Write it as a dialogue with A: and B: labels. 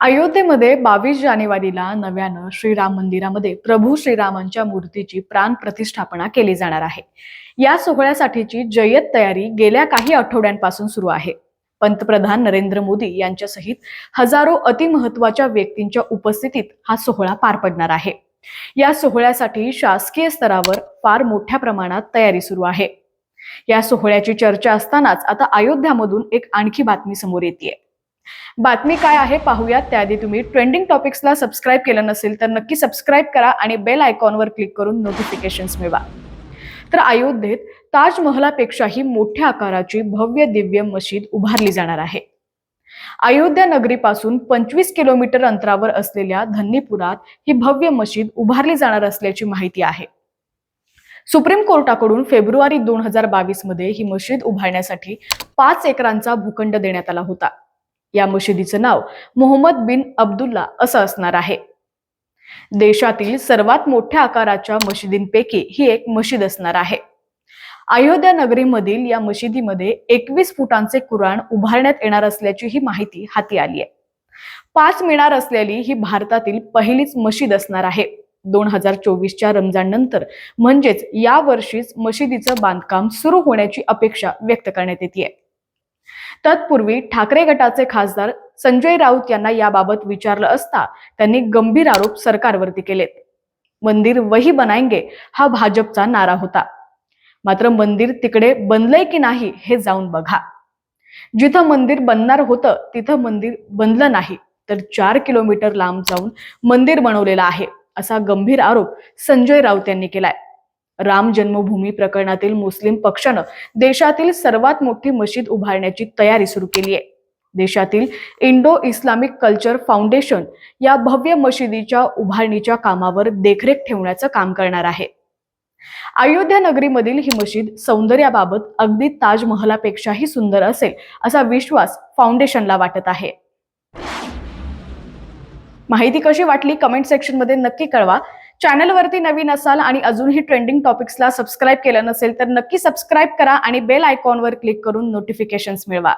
A: अयोध्येमध्ये बावीस जानेवारीला नव्यानं श्रीराम मंदिरामध्ये प्रभू श्रीरामांच्या मूर्तीची प्राण प्रतिष्ठापना केली जाणार आहे. या सोहळ्यासाठीची जय्यत तयारी गेल्या काही आठवड्यांपासून सुरू आहे. पंतप्रधान नरेंद्र मोदी यांच्यासहित हजारो अतिमहत्वाच्या व्यक्तींच्या उपस्थितीत हा सोहळा पार पडणार आहे. या सोहळ्यासाठी शासकीय स्तरावर फार मोठ्या प्रमाणात तयारी सुरू आहे. या सोहळ्याची चर्चा असतानाच आता अयोध्यामधून एक आणखी बातमी समोर येते बातमी काय आहे पाहूयात. त्याआधी तुम्ही ट्रेंडिंग टॉपिक्सला सबस्क्राईब केलं नसेल तर नक्की सबस्क्राईब करा आणि बेल आयकॉनवर क्लिक करून नोटिफिकेशन्स मिळवा. तर अयोध्येत ताजमहलापेक्षाही मोठ्या आकाराची भव्य दिव्य मशीद उभारली जाणार आहे. अयोध्या नगरीपासून पंचवीस किलोमीटर अंतरावर असलेल्या धन्नीपुरात ही भव्य मशीद उभारली जाणार असल्याची माहिती आहे. सुप्रीम कोर्टाकडून फेब्रुवारी दोन हजार बावीसमध्ये ही मशीद उभारण्यासाठी पाच एकरांचा भूखंड देण्यात आला होता. या मशिदीचं नाव मोहम्मद बिन अब्दुल्ला असं असणार आहे. देशातील सर्वात मोठ्या आकाराच्या मशिदींपैकी ही एक मशीद असणार आहे. अयोध्या नगरीमधील या मशिदीमध्ये एकवीस फुटांचे कुराण उभारण्यात येणार असल्याची ही माहिती हाती आली आहे. पाच मिनार असलेली ही भारतातील पहिलीच मशीद असणार आहे. दोन हजार चोवीसच्या रमजान नंतर म्हणजेच या वर्षीच मशिदीचं बांधकाम सुरू होण्याची अपेक्षा व्यक्त करण्यात येते. तत्पूर्वी ठाकरे गटाचे खासदार संजय राऊत यांना याबाबत विचारलं असता त्यांनी गंभीर आरोप सरकारवरती केलेत. मंदिर वही बनायंगे हा भाजपचा नारा होता. मात्र मंदिर तिकडे बनलंय की नाही हे जाऊन बघा. जिथं मंदिर बनणार होतं तिथं मंदिर बनलं नाही तर चार किलोमीटर लांब जाऊन मंदिर बनवलेलं आहे असा गंभीर आरोप संजय राऊत यांनी केलाय. राम जन्मभूमी प्रकरणातील मुस्लिम पक्षानं देशातील सर्वात मोठी मशीद उभारण्याची तयारी सुरू केली आहे. देशातील इंडो इस्लामिक कल्चर फाउंडेशन या भव्य मशिदीच्या उभारणीच्या कामावर देखरेख ठेवण्याचं काम करणार आहे. अयोध्या नगरीमधील ही मशीद सौंदर्याबाबत अगदी ताजमहलापेक्षाही सुंदर असेल असा विश्वास फाउंडेशनला वाटत आहे. माहिती कशी वाटली? कमेंट सेक्शनमध्ये नक्की कळवा. चॅनलवरती नवीन असाल आणि अजूनही ट्रेंडिंग टॉपिक्सला सबस्क्राईब केलं नसेल तर नक्की सबस्क्राईब करा आणि बेल आयकॉनवर क्लिक करून नोटिफिकेशन्स मिळवा.